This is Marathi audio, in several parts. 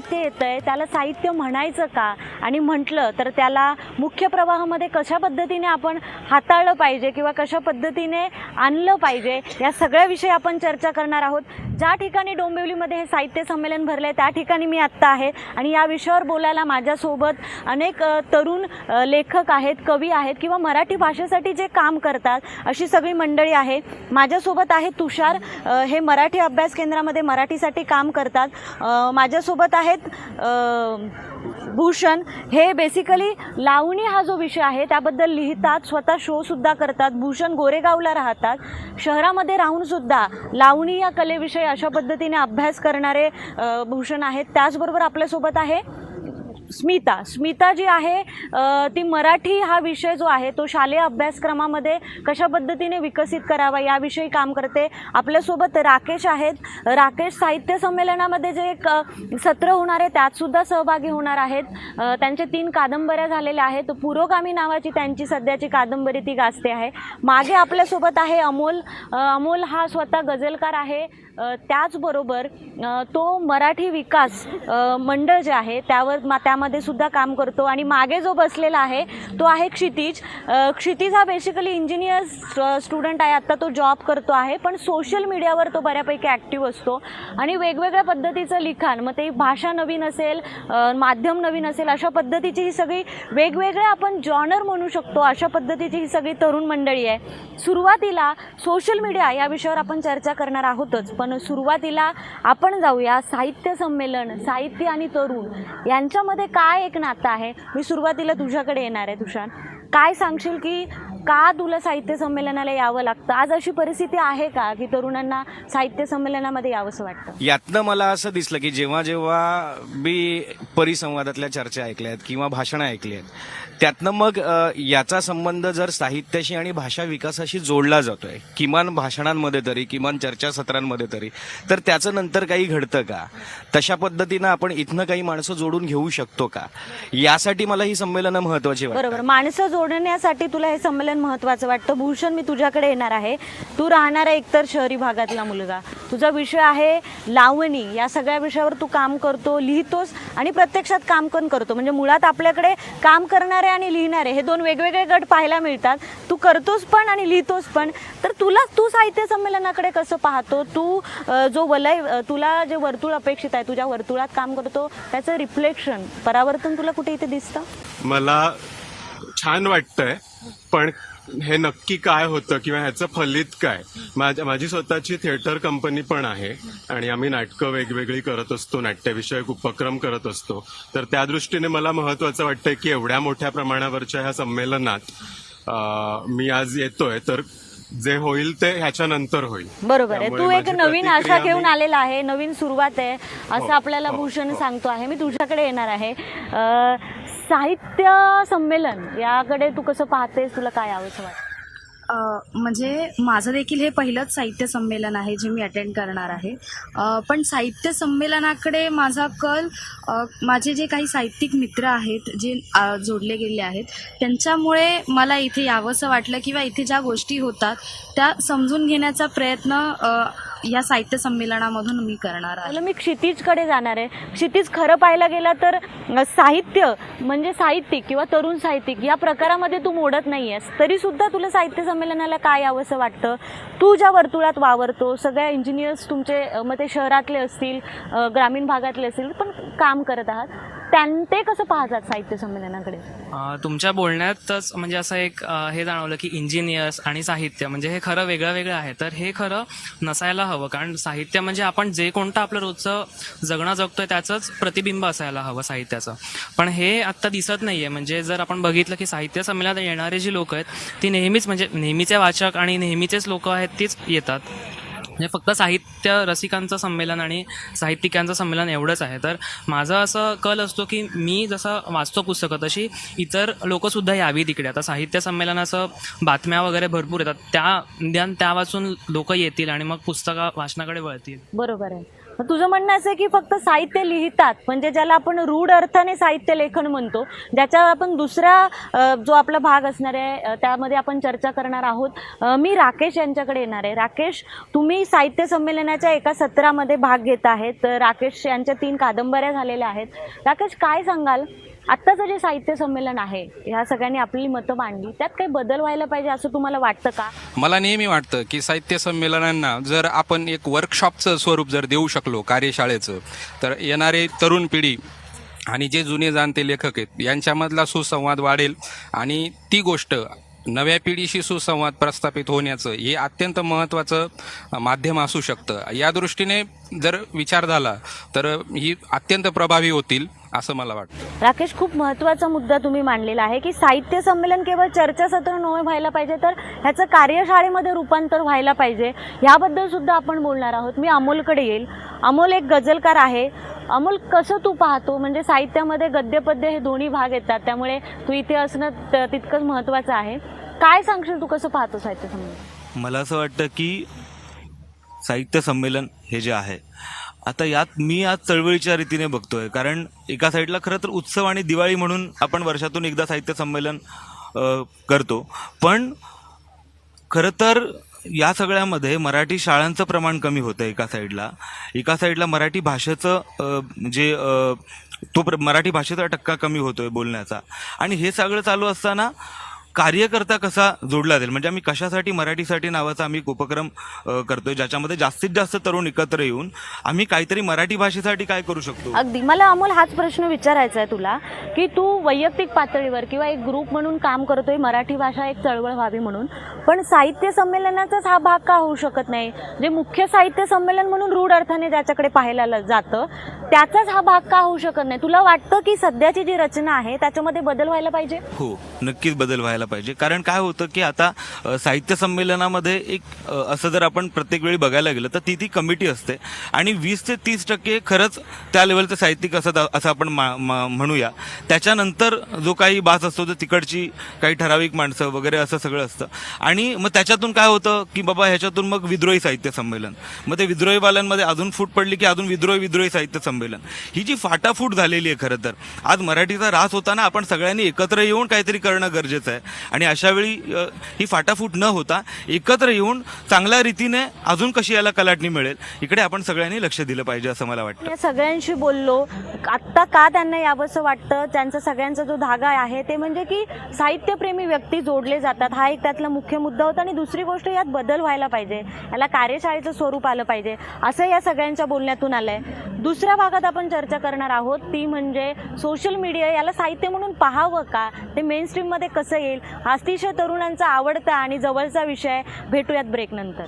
साहित्य येतं आहे त्याला साहित्य म्हणायचं का? आणि म्हटलं तर त्याला मुख्य प्रवाहामध्ये कशा पद्धतीने आपण हाताळलं पाहिजे किंवा कशा पद्धतीने आणलं पाहिजे या सगळ्याविषयी आपण चर्चा करणार आहोत. ज्या ठिकाणी डोंबिवलीमध्ये हे साहित्य संमेलन भरलं आहे त्या ठिकाणी मी आत्ता आहे. आणि या विषयावर बोलायला माझ्यासोबत अनेक तरुण लेखक आहेत कवी आहेत किंवा मराठी भाषेसाठी जे काम करतात अशी सगळी मंडळी आहे माझ्यासोबत आहे तुषार हे मराठी अभ्यास केंद्रामध्ये मराठीसाठी काम करतात. माझ्यासोबत आहेत भूषण हे बेसिकली लावणी हा जो विषय आहे त्याबद्दल लिहितात स्वतः शोसुद्धा करतात. भूषण गोरेगावला राहतात. शहरामध्ये राहूनसुद्धा लावणी या कलेविषयी अशा पद्धतीने अभ्यास करणारे भूषण आहेत. त्याचबरोबर आपल्यासोबत आहे स्मिता स्मिता जी आहे ती मराठी हा विषय जो आहे तो शालेय अभ्यासक्रमामध्ये कशा पद्धतीने विकसित करावा याविषयी काम करते. आपल्यासोबत राकेश आहेत. राकेश साहित्य संमेलनामध्ये जे एक सत्र होणार आहे त्यातसुद्धा सहभागी होणार आहेत. त्यांचे तीन कादंबऱ्या झालेल्या आहेत. पुरोगामी नावाची त्यांची सध्याची कादंबरी ती गाजते आहे. मागे आपल्यासोबत आहे अमोल. अमोल हा स्वतः गझलकार आहे. त्याचबरोबर तो मराठी विकास मंडळ जे आहे त्यावर मा त्यामध्ये सुद्धा काम करतो आणि मागे जो बसलेला आहे तो आहे क्षितिज. क्षितिज हा बेसिकली इंजिनियर स्टुडंट आहे. आत्ता तो जॉब करतो आहे पण सोशल मीडियावर तो बऱ्यापैकी ॲक्टिव्ह असतो. आणि वेगवेगळ्या पद्धतीचं लिखाण मग ते भाषा नवीन असेल माध्यम नवीन असेल अशा पद्धतीची ही सगळी वेगवेगळे आपण जॉनर म्हणू शकतो. अशा पद्धतीची ही सगळी तरुण मंडळी आहे. सुरुवातीला सोशल मीडिया या विषयावर आपण चर्चा करणार आहोतच पण सुरुवातीला आपण जाऊया साहित्य संमेलन साहित्य आणि तरुण. यांच्यामध्ये काय एक नातं आहे? मी सुरुवातीला तुझ्याकडे येणार आहे तुषार. काय सांगशील की का तुला साहित्य संमेलनाला यावं लागतं? आज अशी परिस्थिती आहे का की तरुणांना साहित्य संमेलनामध्ये यावंसं वाटतं? यातनं मला असं दिसलं की जेव्हा जेव्हा मी परिसंवादातल्या चर्चा ऐकल्या आहेत किंवा भाषणं ऐकली आहेत त्यातनं मग याचा संबंध जर साहित्याशी आणि भाषा विकासाशी जोडला जातोय किमान भाषणांमध्ये तरी किमान चर्चासत्रांमध्ये तरी तर त्याचं नंतर काही घडतं का? तशा पद्धतीनं आपण इथनं काही माणसं जोडून घेऊ शकतो का? यासाठी मला ही संमेलनं महत्वाची बरोबर. माणसं जोडण्यासाठी तुला हे संमेलन महत्वाचं वाटतं? भूषण मी तुझ्याकडे येणार आहे. तू राहणारा एकतर शहरी भागातला मुलगा. तुझा विषय आहे लावणी. या सगळ्या विषयावर तू काम करतो लिहितोस आणि प्रत्यक्षात काम पण करतो. म्हणजे मुळात आपल्याकडे काम करणारे आणि लिहिणारे हे दोन वेगवेगळे गट पाहायला मिळतात. तू करतोस पण आणि लिहितोस पण. तर तुला तू साहित्य संमेलनाकडे कसं पाहतो? तू जो वलय तुला जे वर्तुळ अपेक्षित आहे तुझ्या वर्तुळात काम करतो त्याचं रिफ्लेक्शन परावर्तन तुला कुठे इथे दिसतं? मला छान वाटतंय पण हे नक्की काय होतं किंवा ह्याचं फलित काय? माझ- स्वतःची थिएटर कंपनी पण आहे आणि आम्ही नाटकं वेगवेगळी करत असतो नाट्यविषयक उपक्रम करत असतो. तर त्या दृष्टीने मला महत्वाचं वाटतंय की एवढ्या मोठ्या प्रमाणावरच्या ह्या संमेलनात मी आज येतोय. तर जे होईल ते ह्याच्यानंतर होईल. बरोबर आहे. तू एक नवीन आशा घेऊन आलेला आहे. नवीन सुरुवात आहे. असं हो, आपल्याला हो, भूषण हो. सांगतो आहे. मी तुझ्याकडे येणार आहे. साहित्य संमेलन याकडे तू कसं पाहतेस? तुला काय आवडतं वाटतं? म्हणजे माझं देखील हे पहिलंच साहित्य संमेलन आहे जे मी अटेंड करणार आहे. पण साहित्य संमेलनाकडे माझा कल माझे जे काही साहित्यिक मित्र आहेत जे जोडले गेले आहेत त्यांच्यामुळे मला इथे यावंसं वाटलं किंवा इथे ज्या गोष्टी होतात त्या समजून घेण्याचा प्रयत्न या साहित्य संमेलनामधून मी करणार आहे. मी क्षितिजकडे जाणार आहे. क्षितिज खरं पाहायला गेला तर साहित्य म्हणजे साहित्यिक किंवा तरुण साहित्यिक या प्रकारामध्ये तू मोडत नाही आहेस तरी सुद्धा तुला साहित्य संमेलनाला काय यावंसं वाटतं? तू ज्या वर्तुळात वावरतो सगळ्या इंजिनियर्स तुमचे मग ते शहरातले असतील ग्रामीण भागातले असतील पण काम करत आहात. त्यां ते कसं पाहतात साहित्य संमेलनाकडे? तुमच्या बोलण्यातच म्हणजे असं एक हे जाणवलं की इंजिनियर्स आणि साहित्य म्हणजे हे खरं वेगळं वेगळं आहे. तर हे खरं नसायला हवं कारण साहित्य म्हणजे आपण जे कोणतं आपलं रोजचं जगणं जगतोय त्याचंच प्रतिबिंब असायला हवं साहित्याचं. पण हे आत्ता दिसत नाहीये. म्हणजे जर आपण बघितलं की साहित्य संमेलनात येणारे जी लोक आहेत ती नेहमीच म्हणजे नेहमीचे वाचक आणि नेहमीचेच लोक आहेत तीच येतात. म्हणजे फक्त साहित्य रसिकांचं संमेलन आणि साहित्यिकांचं संमेलन एवढंच आहे. तर माझं असं कल असतो की मी जसं वाचतो पुस्तकं तशी इतर लोकंसुद्धा यावी तिकडे आता साहित्य संमेलनाचं बातम्या वगैरे भरपूर येतात. त्या ज्ञान त्या वाचून लोक येतील आणि मग पुस्तकं वाचनाकडे वळतील. बरोबर आहे. तुझं म्हणणं असं की फक्त साहित्य लिहितात म्हणजे ज्याला आपण रूढ अर्थाने साहित्य लेखन म्हणतो ज्याच्यावर आपण दुसरा जो आपला भाग असणार आहे त्यामध्ये आपण चर्चा करणार आहोत. मी राकेश यांच्याकडे येणार आहे. राकेश तुम्ही साहित्य संमेलनाच्या एका सत्रामध्ये भाग घेत आहेत. राकेश यांच्या तीन कादंबऱ्या झालेल्या आहेत. राकेश काय सांगाल? आत्ताचं जे साहित्य संमेलन आहे ह्या सगळ्यांनी आपली मतं मांडली. त्यात काही बदल व्हायला पाहिजे असं तुम्हाला वाटतं का? मला नेहमी वाटतं की साहित्य संमेलनांना जर आपण एक वर्कशॉपचं स्वरूप जर देऊ शकलो कार्यशाळेचं तर येणारे तरुण पिढी आणि जे जुने जाणते लेखक आहेत यांच्यामधला सुसंवाद वाढेल आणि ती गोष्ट नव्या पिढीशी सुसंवाद प्रस्थापित होण्याचं हे अत्यंत महत्त्वाचं माध्यम असू शकतं. या दृष्टीने जर विचार झाला तर ही अत्यंत प्रभावी होतील असं मला वाटतं. राकेश खूप महत्त्वाचा मुद्दा तुम्ही मांडलेला आहे की साहित्य संमेलन केवळ चर्चासत्र नव्हे व्हायला पाहिजे तर ह्याचं कार्यशाळेमध्ये रूपांतर व्हायला पाहिजे. ह्याबद्दल सुद्धा आपण बोलणार आहोत. मी अमोलकडे येईल. अमोल एक गझलकार आहे. अमोल कसं तू पाहतो? म्हणजे साहित्यामध्ये गद्यपद्य हे दोन्ही भाग येतात त्यामुळे तू इथे असणं तितकंच महत्त्वाचं आहे. काय सांगशील तू कसं पाहतो साहित्य संमेलन? मला असं वाटतं की साहित्य संमेलन हे जे आहे आता यात मी आज चळवळीच्या रीतीने बघतोय. कारण एका साईडला खरं तर उत्सव आणि दिवाळी म्हणून आपण वर्षातून एकदा साहित्य संमेलन करतो. पण खरं तर या सगळ्यामध्ये मराठी शाळांचं प्रमाण कमी होतं एका साईडला. एका साईडला मराठी भाषेचं जे तो प्र मराठी भाषेचा टक्का कमी होतोय बोलण्याचा. आणि हे सगळं चालू असताना कार्यकर्ता कसा जोडला जाईल? म्हणजे आम्ही कशासाठी मराठीसाठी नावाचा आम्ही एक उपक्रम करतोय ज्याच्यामध्ये जास्तीत जास्त तरुण एकत्र येऊन आम्ही काहीतरी मराठी भाषेसाठी काय करू शकतो? अगदी. मला अमोल हाच प्रश्न विचारायचा आहे तुला की तू वैयक्तिक पातळीवर किंवा एक ग्रुप म्हणून काम करतोय मराठी भाषा एक चळवळ व्हावी म्हणून पण साहित्य संमेलनाचाच हा भाग का होऊ शकत नाही? जे मुख्य साहित्य संमेलन म्हणून रूढ अर्थाने ज्याच्याकडे पाहायला जातं त्याचाच हा भाग का होऊ शकत नाही? तुला वाटतं की सध्याची जी रचना आहे त्याच्यामध्ये बदल व्हायला पाहिजे? हो नक्कीच बदल व्हायला पाहिजे. कारण काय होतं की आता साहित्य संमेलनामध्ये एक असं जर आपण प्रत्येक वेळी बघायला गेलं तर ती ती कमिटी असते. आणि वीस ते तीस टक्के खरंच त्या लेवलचं साहित्यिक असं असं आपण मा- मा- म्हणूया. त्याच्यानंतर जो काही बास असतो तो तिकडची काही ठराविक माणसं वगैरे असं सगळं असतं. आणि मग त्याच्यातून काय होतं की बाबा ह्याच्यातून मग विद्रोही साहित्य संमेलन. मग ते विद्रोहीवाल्यांमध्ये अजून फूट पडली की अजून विद्रोही विद्रोही साहित्य संमेलन. ही जी फाटाफूट झालेली आहे खरं तर. आज मराठीचा रास होताना आपण सगळ्यांनी एकत्र येऊन काहीतरी करणं गरजेचं आहे. आणि अशावेळी ही फाटाफूट न होता एकत्र येऊन चांगल्या रीतीने अजून कशी याला कलाटणी मिळेल इकडे आपण सगळ्यांनी लक्ष दिलं पाहिजे असं मला वाटतं. सगळ्यांशी बोललो आत्ता का त्यांना यावंसं वाटतं त्यांचा सगळ्यांचा जो धागा आहे ते म्हणजे की साहित्यप्रेमी व्यक्ती जोडले जातात. हा एक त्यातला मुख्य मुद्दा होता आणि दुसरी गोष्ट यात बदल व्हायला पाहिजे. याला कार्यशाळेचं स्वरूप आलं पाहिजे. असं या सगळ्यांच्या बोलण्यातून आलंय. दुसऱ्या भागात आपण चर्चा करणार आहोत ती म्हणजे सोशल मीडिया याला साहित्य म्हणून पाहावं का? ते मेन स्ट्रीममध्ये कसं येईल? अतिशय तरुणांचा आवडता आणि जवळचा विषय भेटूयात ब्रेक नंतर.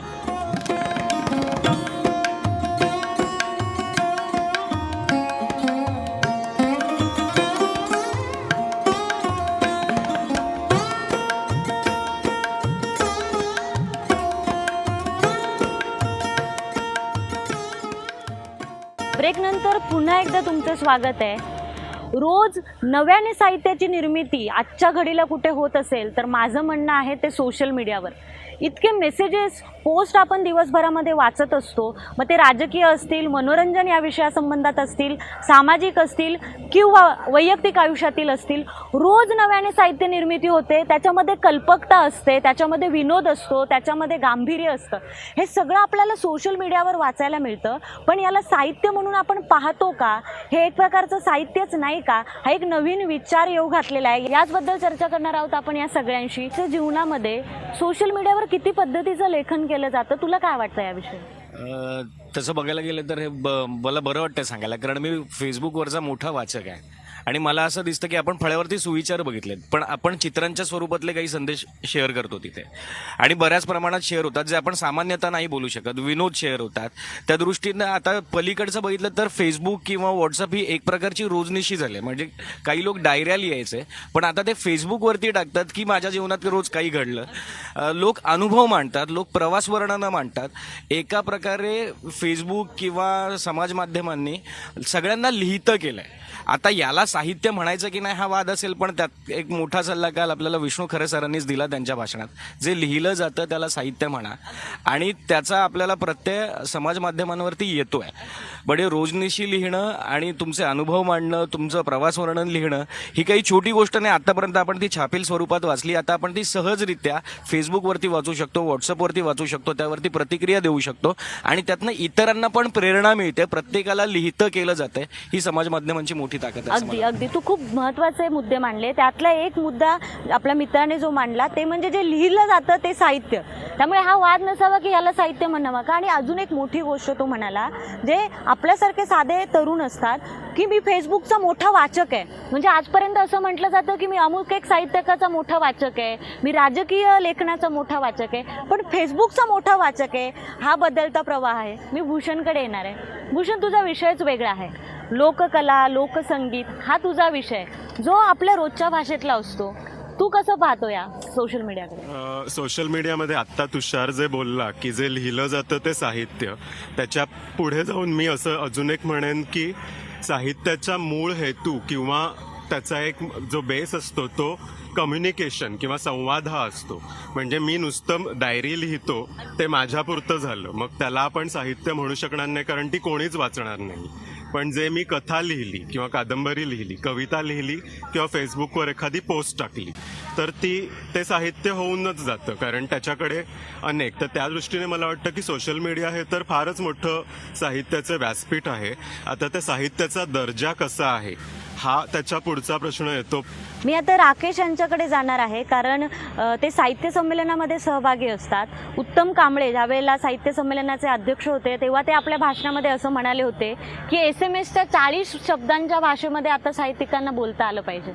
ब्रेक नंतर पुन्हा एकदा तुमचं स्वागत आहे. रोज नव्याने साहित्याची निर्मिती आजच्या घडीला कुठे होत असेल तर माझं म्हणणं आहे ते सोशल मीडियावर इतके मेसेजेस पोस्ट आपण दिवसभरामध्ये वाचत असतो मग ते राजकीय असतील मनोरंजन या विषयासंबंधात असतील सामाजिक असतील किंवा वैयक्तिक आयुष्यातील असतील रोज नव्याने साहित्य निर्मिती होते त्याच्यामध्ये कल्पकता असते त्याच्यामध्ये विनोद असतो त्याच्यामध्ये गांभीर्य असतं. हे सगळं आपल्याला सोशल मीडियावर वाचायला मिळतं. पण याला साहित्य म्हणून आपण पाहतो का? हे एक प्रकारचं साहित्यच नाही का? हा एक नवीन विचार येऊ घातलेला आहे. याचबद्दल चर्चा करणार आहोत आपण या सगळ्यांशी. जीवनामध्ये सोशल मीडियावर किती पद्धतीचं लेखन केलं जातं? तुला काय वाटतं याविषयी? तसं बघायला गेलं तर हे ब- मला बरं वाटतं सांगायला. कारण मी फेसबुकवरचा मोठा वाचक आहे. आणि मला असं दिसतं की आपण फळ्यावरती सुविचार बघितलेत. पण आपण चित्रांच्या स्वरूपातले काही संदेश शेअर करतो तिथे. आणि बऱ्याच प्रमाणात शेअर होतात जे आपण सामान्यतः नाही बोलू शकत. विनोद शेअर होतात. त्या दृष्टीनं आता पलीकडचं बघितलं तर फेसबुक किंवा व्हॉट्सअप ही एक प्रकारची रोजनिशी झाली आहे. म्हणजे काही लोक डायऱ्या लिहायचे पण आता ते फेसबुकवरती टाकतात की माझ्या जीवनात रोज काही घडलं. लोक अनुभव मांडतात लोक प्रवास वर्णनं मांडतात. एका प्रकारे फेसबुक किंवा समाज माध्यमांनी सगळ्यांना लिहितं केलंय. आता याला साहित्य म्हणायचं की नाही हा वाद असेल पण त्यात एक मोठा सल्ला काल आपल्याला विष्णू खरे सरांनीच दिला त्यांच्या भाषणात. जे लिहिलं जातं त्याला साहित्य म्हणा. आणि त्याचा आपल्याला प्रत्यय समाज माध्यमांवरती येतोय. बडे रोजनिशी लिहिणं आणि तुमचे अनुभव मांडणं तुमचं प्रवास वर्णन लिहिणं ही काही छोटी गोष्ट नाही. आतापर्यंत आपण ती छापील स्वरूपात वाचली. आता आपण ती सहजरित्या फेसबुकवरती वाचू शकतो व्हॉट्सअपवरती वाचू शकतो त्यावरती प्रतिक्रिया देऊ शकतो. आणि त्यातनं इतरांना पण प्रेरणा मिळते. प्रत्येकाला लिहितं केलं जातंय. ही समाज माध्यमांची मोठी ताकद आहे असं अगदी तू खूप महत्त्वाचे मुद्दे मांडले. त्यातला एक मुद्दा आपल्या मित्राने जो मांडला ते म्हणजे जे लिहिलं जातं ते साहित्य. त्यामुळे हा वाद नसावा की याला साहित्य म्हणावं. का? आणि अजून एक मोठी गोष्ट तो म्हणाला जे आपल्यासारखे साधे तरुण असतात की मी फेसबुकचा मोठा वाचक आहे. म्हणजे आजपर्यंत असं म्हटलं जातं की मी अमुक एक साहित्यकाचा मोठा वाचक आहे मी राजकीय लेखनाचा मोठा वाचक आहे पण फेसबुकचा मोठा वाचक आहे हा बदलता प्रवाह आहे. मी भूषणकडे येणार आहे. भूषण तुझा विषयच वेगळा आहे. लोककला लोकसंगीत हा तुझा विषय. जो आपल्या रोजच्या भाषेतला असतो. तू कसं पाहतो या सोशल मीडियाकडे सोशल मीडियामध्ये आत्ता तुषार जे बोलला की जे लिहिलं जातं ते साहित्य. त्याच्या पुढे जाऊन मी असं अजून एक म्हणेन की साहित्याचा मूळ हेतू किंवा त्याचा एक जो बेस असतो तो कम्युनिकेशन किंवा संवाद हा असतो. म्हणजे मी नुसतं डायरी लिहितो ते माझ्यापुरतं झालं. मग त्याला आपण साहित्य म्हणू शकणार नाही कारण ती कोणीच वाचणार नाही. पण जे मी कथा लिहिली किंवा कादंबरी लिहिली कविता लिहिली किंवा फेसबुकवर एखादी पोस्ट टाकली तर ती ते साहित्य होऊनच जातं. कारण त्याच्याकडे अनेक तर त्या दृष्टीने मला वाटतं की सोशल मीडिया हे तर फारच मोठं साहित्याचं व्यासपीठ आहे. आता त्या साहित्याचा दर्जा कसा आहे? हा त्याच्या पुढचा प्रश्न येतो. मी आता राकेश यांच्याकडे जाणार आहे कारण ते साहित्य संमेलनामध्ये सहभागी असतात. उत्तम कांबळे ज्यावेळेला साहित्य संमेलनाचे अध्यक्ष होते तेव्हा ते आपल्या भाषणामध्ये असं म्हणाले होते की एस एम एसच्या चाळीस शब्दांच्या भाषेमध्ये आता साहित्यिकांना बोलता आलं पाहिजे.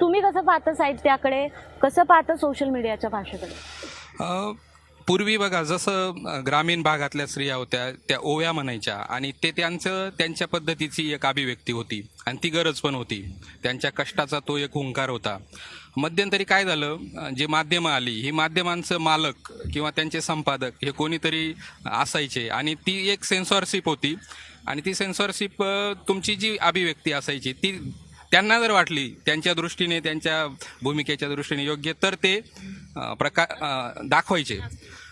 तुम्ही कसं पाहता साहित्याकडे? कसं पाहता सोशल मीडियाच्या भाषेकडे? पूर्वी बघा जसं ग्रामीण भागातल्या स्त्रिया होत्या त्या ओव्या म्हणायच्या आणि ते त्यांचं त्यांच्या पद्धतीची एक अभिव्यक्ती होती आणि ती गरज पण होती. त्यांच्या कष्टाचा तो एक हुंकार होता. मध्यंतरी काय झालं जे जी माध्यमं आली ही माध्यमांचं मालक किंवा त्यांचे संपादक हे कोणीतरी असायचे आणि ती एक सेन्सॉरशिप होती आणि ती सेन्सॉरशिप तुमची जी अभिव्यक्ती असायची ती त्यांना जर वाटली त्यांच्या दृष्टीने त्यांच्या भूमिकेच्या दृष्टीने योग्य तर ते अ, दाखवायचे.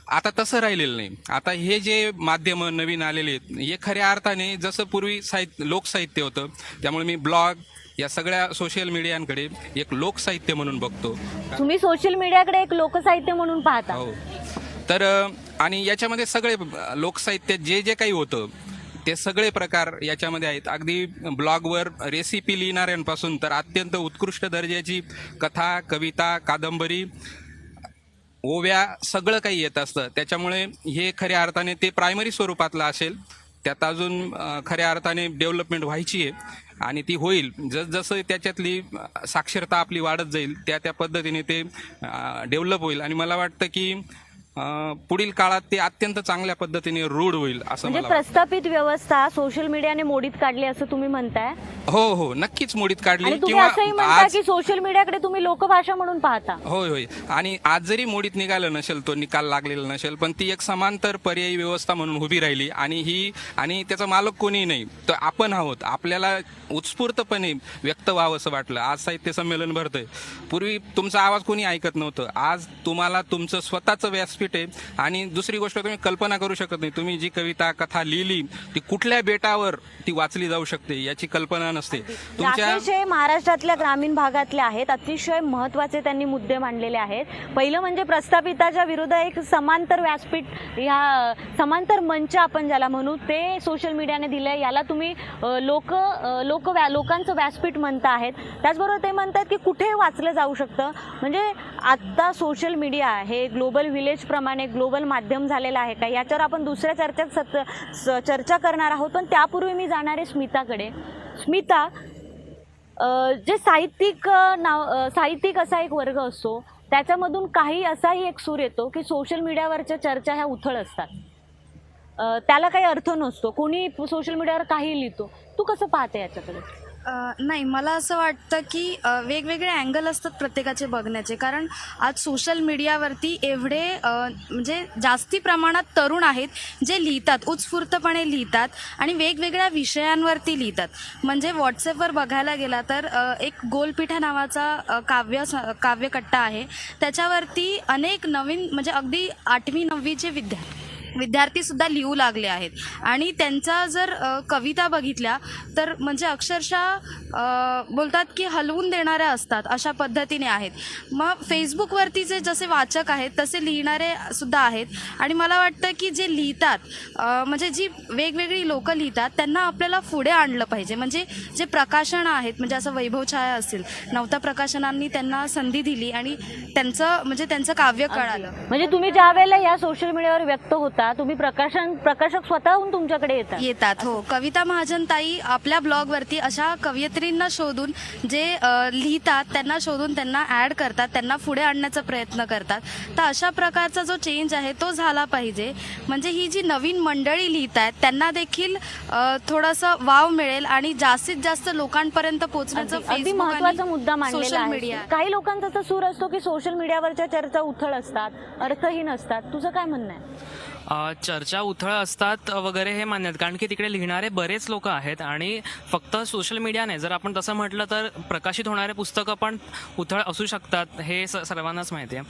आता तसं राहिलेलं नाही. आता हे जे माध्यम नवीन आलेले आहेत हे खऱ्या अर्थाने जसं पूर्वी साहित्य लोकसाहित्य होतं त्यामुळे मी ब्लॉग या सगळ्या सोशल मीडियांकडे एक लोकसाहित्य म्हणून बघतो. तुम्ही सोशल मीडियाकडे एक लोकसाहित्य म्हणून पाहता. हो. तर आणि याच्यामध्ये सगळे लोकसाहित्य जे जे काही होतं ते सगळे प्रकार याच्यामध्ये आहेत. अगदी ब्लॉगवर रेसिपी लिहिणाऱ्यांपासून तर अत्यंत उत्कृष्ट दर्जाची कथा कविता कादंबरी ओव्या सगळं काही येत असतं. त्याच्यामुळे हे खऱ्या अर्थाने ते प्रायमरी स्वरूपातलं असेल. त्यात अजून खऱ्या अर्थाने डेव्हलपमेंट व्हायची आहे आणि ती होईल. जसजसं त्याच्यातली साक्षरता आपली वाढत जाईल त्या त्या पद्धतीने ते डेव्हलप होईल. आणि मला वाटतं की पुढील काळात ते अत्यंत चांगल्या पद्धतीने रूढ होईल असं म्हणजे मला वाटतं. प्रस्थापित व्यवस्था सोशल मीडियाने मोडीत काढली असं तुम्ही म्हणताय? हो हो नक्कीच मोडीत काढली. तुम्ही असंही म्हणता आज की सोशल मीडियाकडे तुम्ही लोकभाषा म्हणून पाहता. होय होय. आणि आज जरी मोडीत निघालं नसेल तो निकाल लागलेला नसेल पण ती एक समांतर पर्यायी व्यवस्था म्हणून उभी राहिली. आणि ही आणि त्याचा मालक कोणी नाही. तर आपण आहोत. आपल्याला उत्स्फूर्तपणे व्यक्त व्हावं असं वाटलं. आज साहित्य संमेलन भरतंय. पूर्वी तुमचा आवाज कोणी ऐकत नव्हतं. आज तुम्हाला तुमचं स्वतःचं व्यासपीठ आहे आणि दुसरी गोष्ट तुम्ही कल्पना करू शकत नाही. तुम्ही जी कविता कथा लिहिली ती कुठल्या बेटावर ती वाचली जाऊ शकते याची कल्पना नसते. तुमच्या महाराष्ट्रातल्या ग्रामीण भागातले आहेत. अतिशय महत्त्वाचे त्यांनी मुद्दे मांडलेले आहेत. पहिलं म्हणजे प्रस्थापिताच्या विरुद्ध एक समांतर व्यासपीठ ह्या समांतर मंच आपण ज्याला म्हणू ते सोशल मीडियाने दिलंय. याला तुम्ही लोक अ, लोक व्या लोकांचं व्यासपीठ म्हणता आहेत. त्याचबरोबर ते म्हणतात की कुठे वाचलं जाऊ शकतं. म्हणजे आत्ता सोशल मीडिया हे ग्लोबल विलेजप्रमाणे ग्लोबल माध्यम झालेलं आहे का? याच्यावर आपण दुसऱ्या चर्चेत सत स- चर्चा करणार आहोत. पण त्यापूर्वी मी जाणार आहे स्मिताकडे. स्मिता जे साहित्यिक नाव साहित्यिक असा एक वर्ग असतो त्याच्यामधून काही असाही एक सूर येतो की सोशल मीडियावरच्या चर्चा ह्या उथळ असतात. त्याला काही अर्थ नसतो. कोणी सोशल मीडियावर काही लिहितो. तू कसं पाहते याच्याकडे? नाही मला असं वाटतं की वेगवेगळे अँगल असतात प्रत्येकाचे बघण्याचे. कारण आज सोशल मीडियावरती एवढे म्हणजे जास्ती प्रमाणात तरुण आहेत जे लिहितात उत्स्फूर्तपणे लिहितात आणि वेगवेगळ्या विषयांवरती लिहितात. म्हणजे व्हॉट्सअपवर बघायला गेला तर एक गोलपिठा नावाचा काव्य स- काव्यकट्टा आहे. त्याच्यावरती अनेक नवीन म्हणजे अगदी आठवी नववीचे विद्या विद्यार्थीसुद्धा लिहू लागले आहेत. आणि त्यांचा जर कविता बघितल्या तर म्हणजे अक्षरशः बोलतात की हलवून देणाऱ्या असतात अशा पद्धतीने आहेत. मग फेसबुकवरतीचे जसे वाचक आहेत तसे लिहिणारे सुद्धा आहेत. आणि मला वाटतं की जे लिहितात म्हणजे जी वेगवेगळी लोकं लिहितात त्यांना आपल्याला पुढे आणलं पाहिजे. म्हणजे जे प्रकाशनं आहेत म्हणजे असं वैभव छाया असेल नवता प्रकाशनांनी त्यांना संधी दिली आणि त्यांचं म्हणजे त्यांचं काव्य कळालं. म्हणजे तुम्ही ज्या वेळेला या सोशल मीडियावर व्यक्त होता तुम्ही प्रकाशन प्रकाशक स्वतःहून तुमच्याकडे येतात. येतात हो. कविता महाजन ताई आपल्या ब्लॉगवरती अशा कवयित्रींना शोधून जे अ, लिहितात त्यांना शोधून त्यांना ॲड करतात त्यांना पुढे आणण्याचा प्रयत्न करतात. तर अशा प्रकारचा जो चेंज आहे तो झाला पाहिजे. म्हणजे ही जी नवीन मंडळी लिहित आहेत त्यांना देखील अ, थोडंसं वाव मिळेल आणि जास्तीत जास्त लोकांपर्यंत पोहोचण्याचं अगदी अगदी Facebook आणि महत्त्वाचा मुद्दा मांडलेला social आहे. काही लोकांचा तर सूर असतो की सोशल मीडियावरच्या चर्चा उथळ असतात अर्थहीन असतात. तुझं काय म्हणणं आहे? चर्चा उथळ असतात वगैरे हे मान्य आहेत. कारण की तिकडे लिहिणारे बरेच लोक आहेत आणि फक्त सोशल मीडिया नाही जर आपण तसं म्हटलं तर प्रकाशित होणारे पुस्तकं पण उथळ असू शकतात हे स सर्वांनाच माहिती आहे.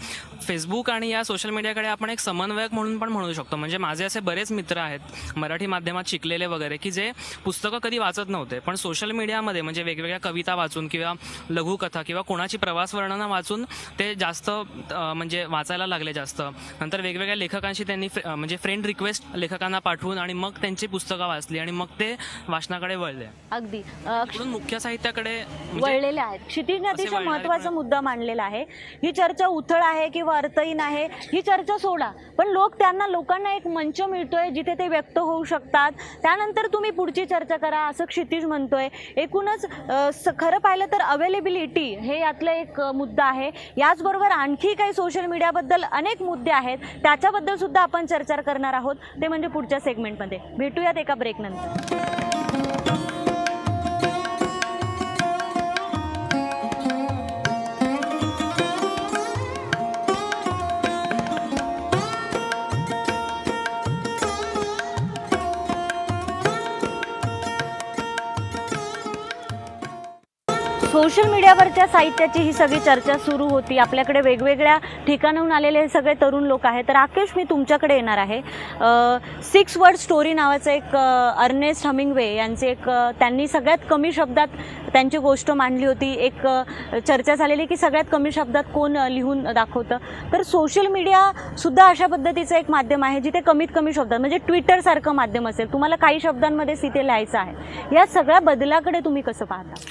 फेसबुक आणि या सोशल मीडियाकडे आपण एक समन्वयक म्हणून पण म्हणू शकतो. म्हणजे माझे असे बरेच मित्र आहेत मराठी माध्यमात शिकलेले वगैरे की जे पुस्तकं कधी वाचत नव्हते पण सोशल मीडियामध्ये म्हणजे वेगवेगळ्या कविता वाचून किंवा लघुकथा किंवा कोणाची प्रवास वर्णनं वाचून ते जास्त म्हणजे वाचायला लागले जास्त. नंतर वेगवेगळ्या लेखकांशी त्यांनी म्हणजे फ्रेंड रिक्वेस्ट लेखकांना पाठवून आणि मग त्यांची पुस्तकं वाचली आणि मग ते वाचनाकडे वळले. अगदी. म्हणून मुख्य साहित्याकडे म्हणजे वळलेले आहेत. क्षितिजने अतिशय महत्त्वाचा मुद्दा मांडलेला आहे. ही चर्चा उथळ आहे किंवा अर्थहीन आहे ही चर्चा सोडा. पण लोक त्यांना लोकांना एक मंच मिळतोय जिथे ते व्यक्त होऊ शकतात. त्यानंतर तुम्ही पुढची चर्चा करा असं क्षितिज म्हणतोय. एकूणच खरं पाहिलं तर अवेलेबिलिटी हे यातलं एक मुद्दा आहे. याचबरोबर आणखी काही सोशल मीडियाबद्दल अनेक मुद्दे आहेत. त्याच्याबद्दल सुद्धा आपण चर्चा करणार आहोत. ते म्हणजे पुढच्या सेगमेंटमध्ये भेटूयात एका ब्रेकनंतर सोशल मीडियावरच्या साहित्याची ही सगळी चर्चा सुरू होती. आपल्याकडे वेगवेगळ्या ठिकाणाहून आलेले हे सगळे तरुण लोक आहेत. तर राकेश मी तुमच्याकडे येणार आहे. सिक्स वर्ड स्टोरी नावाचं एक अर्नेस्ट हमिंगवे यांचे एक त्यांनी सगळ्यात कमी शब्दात त्यांची गोष्ट मांडली होती. एक चर्चा झालेली की सगळ्यात कमी शब्दात कोण लिहून दाखवतं. तर सोशल मीडियासुद्धा अशा पद्धतीचं एक माध्यम आहे जिथे कमीत कमी शब्दात म्हणजे ट्विटरसारखं माध्यम असेल तुम्हाला काही शब्दांमध्ये तिथे लिहायचं आहे. या सगळ्या बदलाकडे तुम्ही कसं पाहता?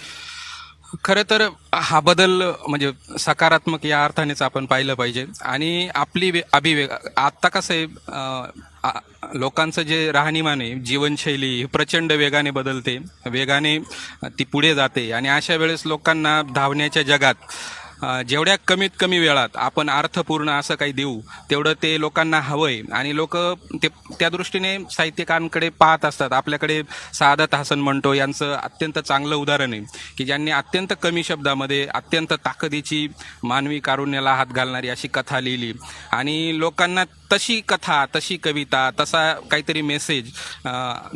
खरं तर हा बदल म्हणजे सकारात्मक या अर्थानेच आपण पाहिलं पाहिजे. आणि आपली वे- अभिवेग आत्ता कसं आहे लोकांचं जे राहणीमान आहे जीवनशैली ही प्रचंड वेगाने बदलते. वेगाने ती पुढे जाते. आणि अशा वेळेस लोकांना धावण्याच्या जगात जेवढ्या कमीत कमी वेळात आपण अर्थपूर्ण असं काही देऊ तेवढं ते लोकांना हवंय. आणि लोक ते त्या दृष्टीने साहित्यिकांकडे पाहत असतात. आपल्याकडे सादत हसन म्हणतो यांचं अत्यंत चांगलं उदाहरण आहे की ज्यांनी अत्यंत कमी शब्दामध्ये अत्यंत ताकदीची मानवी कारुण्याला हात घालणारी अशी कथा लिहिली. आणि लोकांना तशी कथा तशी कविता तसा काहीतरी मेसेज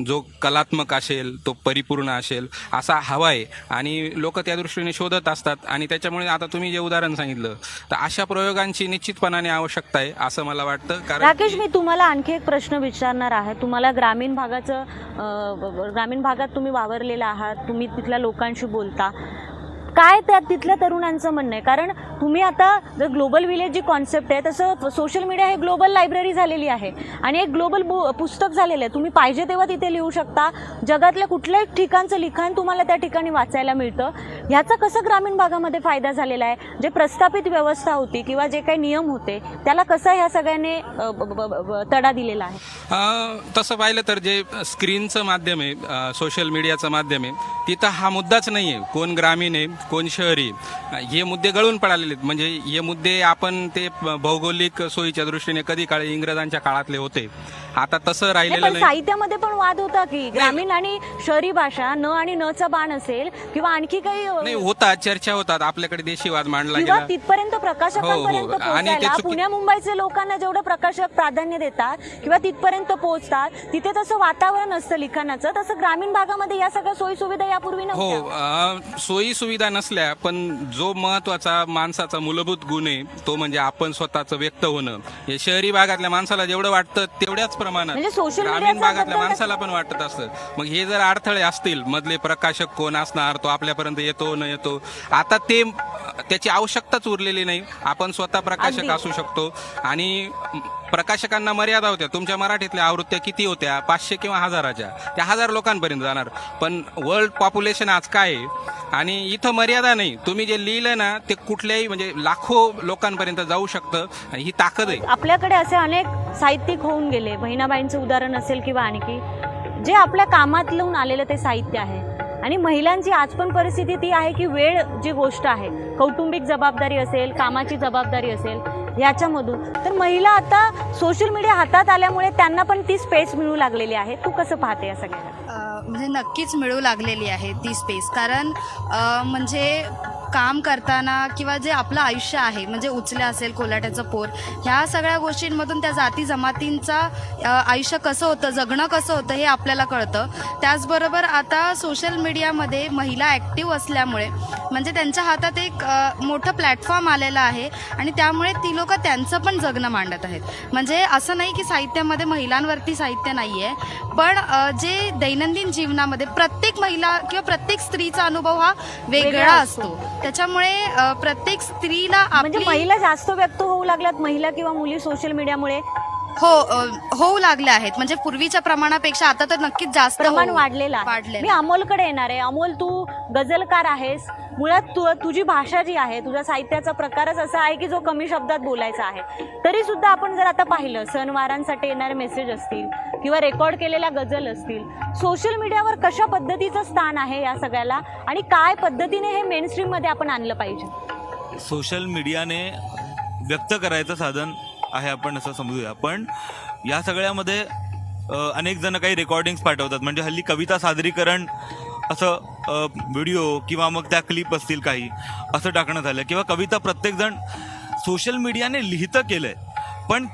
जो कलात्मक असेल तो परिपूर्ण असेल असा हवा आहे. आणि लोक त्या दृष्टीने शोधत असतात आणि त्याच्यामुळे आता तुम्ही जे उदाहरण सांगितलं तर अशा प्रयोगांची निश्चितपणाने आवश्यकता आहे असं मला वाटतं. कारण राकेश मी तुम्हाला आणखी एक प्रश्न विचारणार आहे. तुम्हाला ग्रामीण भागाचं ग्रामीण भागात तुम्ही वावरलेला आहात तुम्ही तिथल्या लोकांशी बोलता. काय त्या तिथल्या तरुणांचं म्हणणं आहे? कारण तुम्ही आता जर ग्लोबल विलेज जी कॉन्सेप्ट आहे तसं सोशल मीडिया हे ग्लोबल लायब्ररी झालेली आहे आणि एक ग्लोबल बु पुस्तक झालेलं आहे. तुम्ही पाहिजे तेव्हा तिथे लिहू शकता. जगातल्या कुठल्याही ठिकाणचं लिखाण तुम्हाला त्या ठिकाणी वाचायला मिळतं. ह्याचा कसं ग्रामीण भागामध्ये फायदा झालेला आहे? जे प्रस्थापित व्यवस्था होती किंवा जे काही नियम होते त्याला कसा ह्या सगळ्याने ब- ब- ब- तडा दिलेला आहे? तसं पाहिलं तर जे स्क्रीनचं माध्यम आहे सोशल मीडियाचं माध्यम आहे तिथं हा मुद्दाच नाही आहे कोण ग्रामीण आहे कोण शहरी? हे मुद्दे गळून पडालेले आहेत. म्हणजे हे मुद्दे आपण ते भौगोलिक सोयीच्या दृष्टीने कधी काळी इंग्रजांच्या काळातले होते. आता तसं राहिलेलं नाही. साहित्यामध्ये पण वाद होता की ग्रामीण आणि शहरी भाषा न आणि नचा बाण असेल किंवा आणखी काही नाही होतात चर्चा होतात. आपल्याकडे देशीवाद मांडला किंवा गेला. तिथपर्यंत प्रकाशकांपर्यंत हो, हो. आणि पोहोचायला पुण्या मुंबईचे लोकांना जेवढं प्रकाशक प्राधान्य देतात किंवा तिथपर्यंत पोहोचतात तिथे तसं वातावरण असतं लिखाणाचं. तसं ग्रामीण भागामध्ये या सगळ्या सोयी सुविधा यापूर्वी हो सोयी सुविधा नसल्या पण जो महत्त्वाचा माणसाचा मूलभूत गुण आहे तो म्हणजे आपण स्वतःचं व्यक्त होणं. हे शहरी भागातल्या माणसाला जेवढं वाटतं तेवढ्याच प्रमाणात म्हणजे ग्रामीण भागातल्या माणसाला पण वाटत असतं. मग हे जर अडथळे असतील मधले प्रकाशक कोण असणार तो आपल्यापर्यंत येतो न येतो? आता ते त्याची आवश्यकताच उरलेली नाही. आपण स्वतः प्रकाशक. असू शकतो. आणि प्रकाशकांना मर्यादा होत्या. तुमच्या मराठीतल्या आवृत्त्या किती होत्या? पाचशे किंवा हजाराच्या? त्या हजार लोकांपर्यंत जाणार. पण वर्ल्ड पॉप्युलेशन आज काय आहे? आणि इथं मर्यादा नाही. तुम्ही जे लिहिलं ना ते कुठल्याही म्हणजे लाखो लोकांपर्यंत जाऊ शकतं आणि ही ताकद आहे. आपल्याकडे असे अनेक साहित्यिक होऊन गेले. बहिणाबाईंचं उदाहरण असेल किंवा आणखी जे आपल्या कामात लावून आलेलं ते साहित्य आहे. आणि महिलांची आज पण परिस्थिती ती आहे की वेळ जी गोष्ट आहे कौटुंबिक जबाबदारी असेल कामाची जबाबदारी असेल याच्यामधून. तर महिला आता सोशल मीडिया हातात आल्यामुळे त्यांना पण ती स्पेस मिळू लागलेली आहे. तू कसं पाहते या सगळ्याला? म्हणजे नक्कीच मिळू लागलेली आहे ती स्पेस कारण म्हणजे काम करताना किंवा जे आपलं आयुष्य आहे म्हणजे उचल्या असेल कोलाट्याचं पोर ह्या सगळ्या गोष्टींमधून त्या जाती जमातींचा आयुष्य कसं होतं जगणं कसं होतं हे आपल्याला कळतं. त्याचबरोबर आता सोशल मीडियामध्ये महिला ॲक्टिव्ह असल्यामुळे म्हणजे त्यांच्या हातात एक मोठं प्लॅटफॉर्म आलेला आहे आणि त्यामुळे ती लोक त्यांचं पण जगणं मांडत आहेत. म्हणजे असं नाही की साहित्यामध्ये महिलांवरती साहित्य नाही आहे पण जे दैनंदिन जीवनामध्ये प्रत्येक महिला किंवा प्रत्येक स्त्रीचा अनुभव हा वेगळा असतो. त्याच्यामुळे प्रत्येक स्त्रीला म्हणजे महिला जास्त व्यक्त होऊ लागल्यात महिला किंवा मुली सोशल मीडियामुळे हो अ, होऊ लागल्या आहेत. म्हणजे पूर्वीच्या प्रमाणापेक्षा आता तर नक्कीच जास्त प्रमाण होऊ- वाढलेलं आहे. वाढलेलं मी अमोलकडे येणार आहे. अमोल तू गझलकार आहेस. मुळात तू तुझी भाषा जी आहे तुझ्या साहित्याचा प्रकारच असा आहे की जो कमी शब्दात बोलायचा आहे. तरी सुद्धा आपण जर आता पाहिलं सणवारांसाठी येणारे मेसेज असतील किंवा रेकॉर्ड केलेल्या गझल असतील सोशल मीडियावर कशा पद्धतीचं स्थान आहे या सगळ्याला? आणि काय पद्धतीने हे मेन मध्ये आपण आणलं पाहिजे? सोशल मीडियाने व्यक्त करायचं साधन आहे आपण असं समजूया. पण या सगळ्यामध्ये अनेक जण काही रेकॉर्डिंग्स पाठवतात. म्हणजे हल्ली कविता सादरीकरण असं व्हिडिओ किंवा मग त्या क्लिप असतील काही असं टाकणं झालं किंवा कविता प्रत्येकजण सोशल मीडियाने लिहितं केलं आहे पण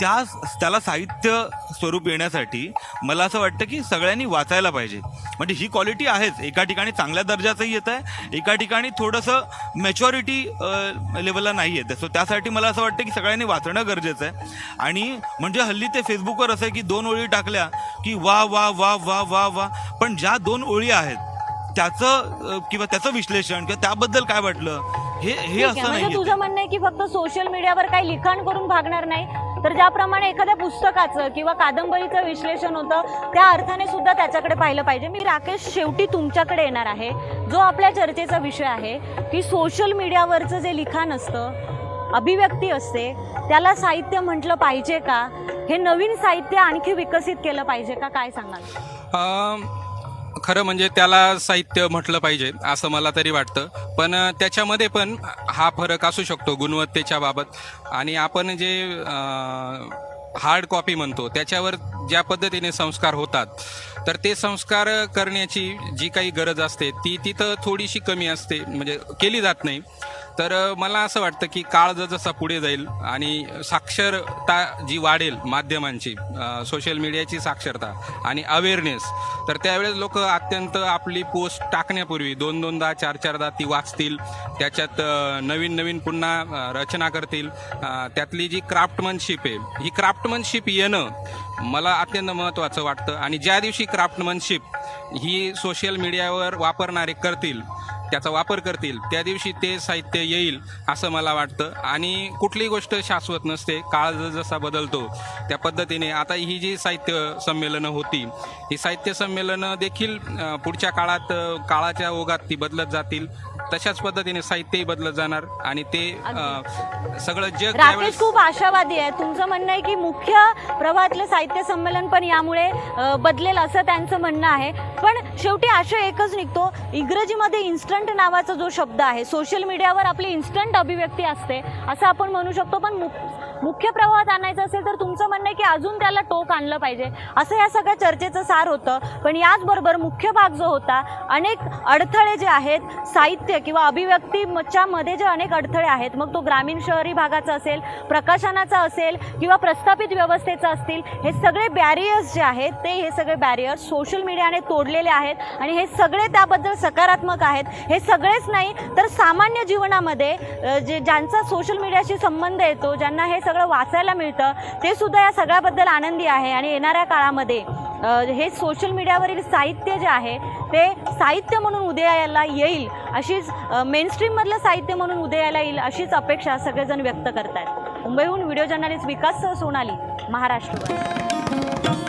त्या त्याला साहित्य स्वरूप येण्यासाठी मला असं वाटतं की सगळ्यांनी वाचायला पाहिजे. म्हणजे ही क्वालिटी आहेच. एका ठिकाणी चांगल्या दर्जाचंही येत आहे. एका ठिकाणी थोडंसं मॅच्युरिटी लेवलला नाही येत. सो त्यासाठी मला असं वाटतं की सगळ्यांनी वाचणं गरजेचं आहे. आणि म्हणजे हल्ली ते फेसबुकवर असं आहे की दोन ओळी टाकल्या की वा वा वा वा वा वा. पण ज्या दोन ओळी आहेत त्याचं किंवा त्याचं विश्लेषण किंवा त्याबद्दल काय वाटलं हे हे असं म्हणजे नाही तुझं म्हणणं आहे की फक्त सोशल मीडियावर काही लिखाण करून भागणार नाही तर ज्याप्रमाणे एखाद्या पुस्तकाचं किंवा कादंबरीचं विश्लेषण होतं त्या अर्थाने सुद्धा त्याच्याकडे पाहिलं पाहिजे. मी राकेश शेवटी तुमच्याकडे येणार आहे. जो आपल्या चर्चेचा विषय आहे की सोशल मीडियावरचं जे लिखाण असतं अभिव्यक्ती असते त्याला साहित्य म्हटलं पाहिजे का? हे नवीन साहित्य आणखी विकसित केलं पाहिजे का? काय सांगाल? खरं म्हणजे त्याला साहित्य म्हटलं पाहिजे असं मला तरी वाटतं. पण त्याच्यामध्ये पण हा फरक असू शकतो गुणवत्तेच्या बाबत. आणि आपण जे हार्ड कॉपी म्हणतो त्याच्यावर ज्या पद्धतीने संस्कार होतात तर ते संस्कार करण्याची जी काही गरज असते ती तिथं थोडीशी कमी असते म्हणजे केली जात नाही. तर मला असं वाटतं की काळ जसा पुढे जाईल आणि साक्षरता जी वाढेल माध्यमांची सोशल मीडियाची साक्षरता आणि अवेअरनेस तर त्यावेळेस लोक अत्यंत आपली पोस्ट टाकण्यापूर्वी दोन दोनदा चार चारदा ती वाचतील त्याच्यात नवीन नवीन पुन्हा रचना करतील त्यातली जी क्राफ्टमनशिप आहे ही क्राफ्टमनशिप येणं मला अत्यंत महत्त्वाचं वाटतं. आणि ज्या दिवशी क्राफ्टमनशिप ही सोशल मीडियावर वापरणारे करतील त्याचा वापर करतील. त्या दिवशी ते साहित्य येईल असं मला वाटतं. आणि कुठलीही गोष्ट शाश्वत नसते. काळ जसा बदलतो त्या पद्धतीने. आता ही जी साहित्य संमेलनं होती ही साहित्य संमेलनं देखील पुढच्या काळात काळाच्या ओघात ती बदलत जातील. तशाच पद्धतीने साहित्यही बदलत जाणार. आणि ते सगळं जग राकेश खूप आशावादी आहे. तुमचं म्हणणं आहे की मुख्य प्रवाहातलं साहित्य संमेलन पण यामुळे बदलेल असं त्यांचं म्हणणं आहे. पण शेवटी आशय एकच निघतो. इंग्रजीमध्ये इन्स्टंट नावाचा जो शब्द आहे सोशल मीडियावर आपली इन्स्टंट अभिव्यक्ती असते असं आपण म्हणू शकतो. पण मुख्य प्रवाहात आणायचं असेल तर तुमचं म्हणणं आहे की अजून त्याला टोक आणलं पाहिजे. असं या सगळ्या चर्चेचं सार होतं. पण याचबरोबर मुख्य भाग जो होता अनेक अडथळे जे आहेत साहित्य किंवा अभिव्यक्तीच्या मध्ये जे अनेक अडथळे आहेत मग तो ग्रामीण शहरी भागाचा असेल प्रकाशनाचा असेल किंवा प्रस्थापित व्यवस्थेचा असतील हे सगळे बॅरियर्स जे आहेत ते हे सगळे बॅरियर्स सोशल मीडियाने तोडलेले आहेत आणि हे सगळे त्याबद्दल सकारात्मक आहेत. हे सगळेच नाही तर सामान्य जीवनामध्ये जे ज्यांचा सोशल मीडियाशी संबंध येतो ज्यांना हे सगळं वाचायला मिळतं. ते सुद्धा या सगळ्याबद्दल आनंदी आहे. आणि येणाऱ्या काळामध्ये हे सोशल मीडियावरील साहित्य जे आहे ते साहित्य म्हणून उदयाला येईल अशीच मेनस्ट्रीममधलं साहित्य म्हणून उदयाला येईल अशीच अपेक्षा सगळेजण व्यक्त करत आहेत मुंबईहून व्हिडिओ जर्नलिस्ट विकास सोनाली महाराष्ट्र